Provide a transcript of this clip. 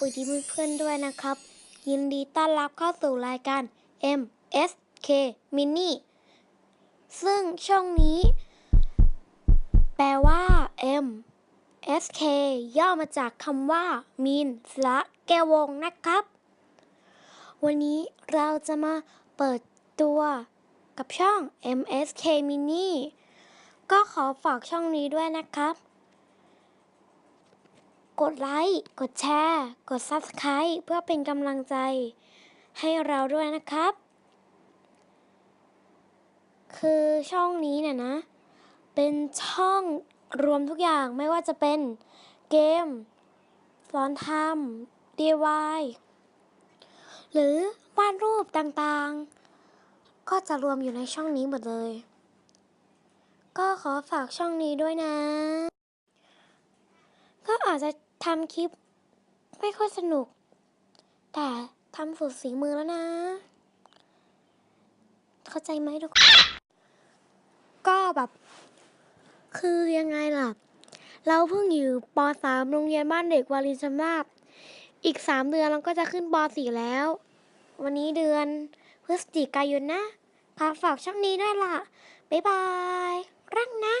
วัสดีเพื่อนๆด้วยนะครับ ยินดีต้อนรับเข้าสู่รายการ MSK Mini ซึ่งช่องนี้ แปลว่า M SK ย่อมาจากคำว่า มีนสละแก้วงนะครับ วันนี้เราจะมาเปิดตัวกับช่อง MSK Mini ก็ขอฝากช่องนี้ด้วยนะครับ กดไลค์ กดแชร์ กด Subscribe เพื่อเป็นกำลังใจ ให้เราด้วยนะครับ คือช่องนี้เนี่ยนะ เป็นช่องรวมทุกอย่างไม่ว่าจะเป็นเกม สอนทำ DIY หรือวาดรูปต่างๆ ก็จะรวมอยู่ในช่องนี้หมดเลย ก็ขอฝากช่องนี้ด้วยนะ อาจจะทำคลิปไม่ค่อยสนุก แต่ทำสุดสีมือแล้วนะ เข้าใจไหมทุกคนก็แบบ คือยังไงล่ะ เราเพิ่งอยู่ป .3 โรงเรียนบ้านเด็กวารินชำราบอีก3เดือนเราก็จะขึ้นป .4 แล้ว วันนี้เดือนพฤศจิกายนนะค่ะฝากช่องนี้ด้วยล่ะ บ๊ายบาย รักนะ